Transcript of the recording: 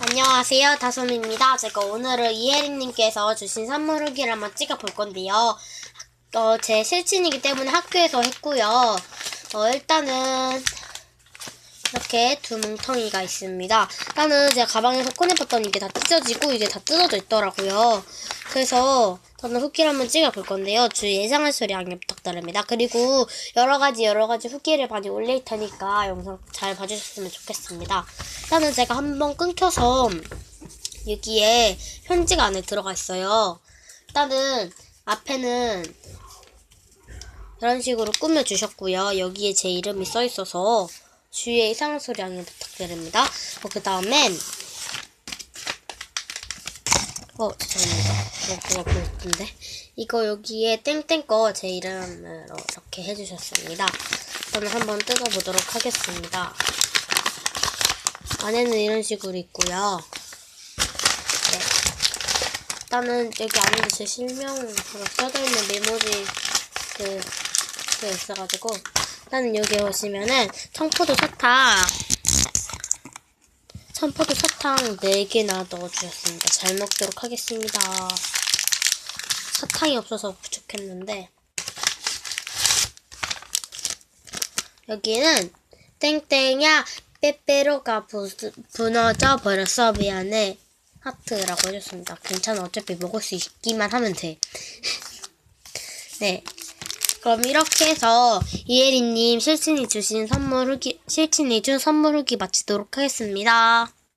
안녕하세요. 다솜입니다. 제가 오늘은 이혜린님께서 주신 선물 후기를 한번 찍어볼 건데요. 어, 제 실친이기 때문에 학교에서 했고요. 어, 일단은 이렇게 두 뭉텅이가 있습니다. 일단은 제가 가방에서 꺼내봤더니 이게 다 찢어지고 이게 다 뜯어져 있더라고요. 그래서 저는 후기를 한번 찍어 볼 건데요. 주 예상할 소리 양해 부탁드립니다. 그리고 여러 가지 여러 가지 후기를 많이 올릴 테니까 영상 잘 봐주셨으면 좋겠습니다. 일단은 제가 한번 끊겨서 여기에 편지가 안에 들어가 있어요. 일단은 앞에는 이런 식으로 꾸며주셨고요. 여기에 제 이름이 써 있어서 주위에 이상한 소리 양해 부탁드립니다. 어, 그 다음엔 어, 죄송합니다. 이거 그거 보였던데. 이거 여기에 땡땡 거 제 이름으로 이렇게 해주셨습니다. 저는 한번 뜯어보도록 하겠습니다. 안에는 이런 식으로 있고요. 네. 일단은 여기 안에도 제 실명으로 써져 있는 메모지 그, 그 있어가지고 일단은 여기 보시면은 청포도 사탕 청포도 사탕 4개나 넣어주셨습니다. 잘 먹도록 하겠습니다. 사탕이 없어서 부족했는데 여기는 땡땡야 빼빼로가 부, 무너져 버렸어 미안해 하트라고 해줬습니다. 괜찮아 어차피 먹을 수 있기만 하면 돼. 네. 그럼 이렇게 해서 이혜리님 실친이 주신 선물 후기 실친이 준 선물 후기 마치도록 하겠습니다.